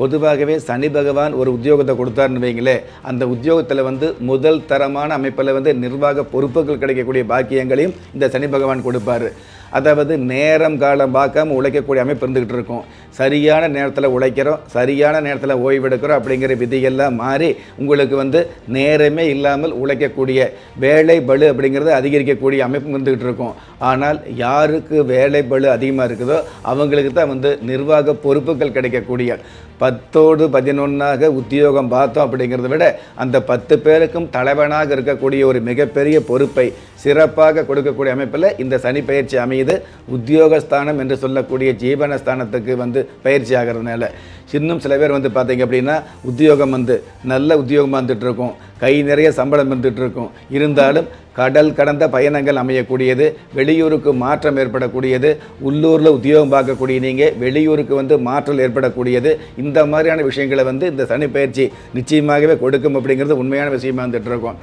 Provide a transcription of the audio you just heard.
பொதுவாகவே சனி பகவான் ஒரு உத்தியோகத்தை கொடுத்தாருன்னு வைங்களேன் அந்த உத்தியோகத்தில் வந்து முதல் தரமான அமைப்பில் வந்து நிர்வாக பொறுப்புகள் கிடைக்கக்கூடிய பாக்கியங்களையும் இந்த சனி பகவான் கொடுப்பாரு. அதாவது நேரம் காலம் பார்க்காம உழைக்கக்கூடிய அமைப்பு இருந்துக்கிட்டு இருக்கும். சரியான நேரத்தில் உழைக்கிறோம் சரியான நேரத்தில் ஓய்வெடுக்கிறோம் அப்படிங்கிற விதியெல்லாம் மாறி உங்களுக்கு வந்து நேரமே இல்லாமல் உழைக்கக்கூடிய வேலை பளு அப்படிங்கிறது அதிகரிக்கக்கூடிய அமைப்பு இருந்துக்கிட்டு இருக்கும். ஆனால் யாருக்கு வேலை பளு அதிகமாக இருக்குதோ அவங்களுக்கு தான் வந்து நிர்வாக பொறுப்புகள் கிடைக்கக்கூடிய. பத்தோடு பதினொன்றாக உத்தியோகம் பார்த்தோம் அப்படிங்கிறத விட அந்த பத்து பேருக்கும் தலைவனாக இருக்கக்கூடிய ஒரு மிகப்பெரிய பொறுப்பை சிறப்பாக கொடுக்கக்கூடிய அமைப்பில் இந்த சனி பயிற்சி அமையுது உத்தியோகஸ்தானம் என்று சொல்லக்கூடிய ஜீவனஸ்தானத்துக்கு வந்து பயிற்சி ஆகிறதுனால. இன்னும் சில பேர் வந்து பார்த்தீங்க அப்படின்னா உத்தியோகம் வந்து நல்ல உத்தியோகமாக வந்துட்டு இருக்கும் கை நிறைய சம்பளம் இருந்துகிட்ருக்கும். இருக்கும் இருந்தாலும் கடல் கடந்த பயணங்கள் அமையக்கூடியது வெளியூருக்கு மாற்றம் ஏற்படக்கூடியது உள்ளூரில் உத்தியோகம் பார்க்கக்கூடிய நீங்கள் வெளியூருக்கு வந்து மாற்றல் ஏற்படக்கூடியது இந்த மாதிரியான விஷயங்களை வந்து இந்த சனி பயிற்சி நிச்சயமாகவே கொடுக்கும் அப்படிங்கிறது உண்மையான விஷயமா வந்துட்டு இருக்கும்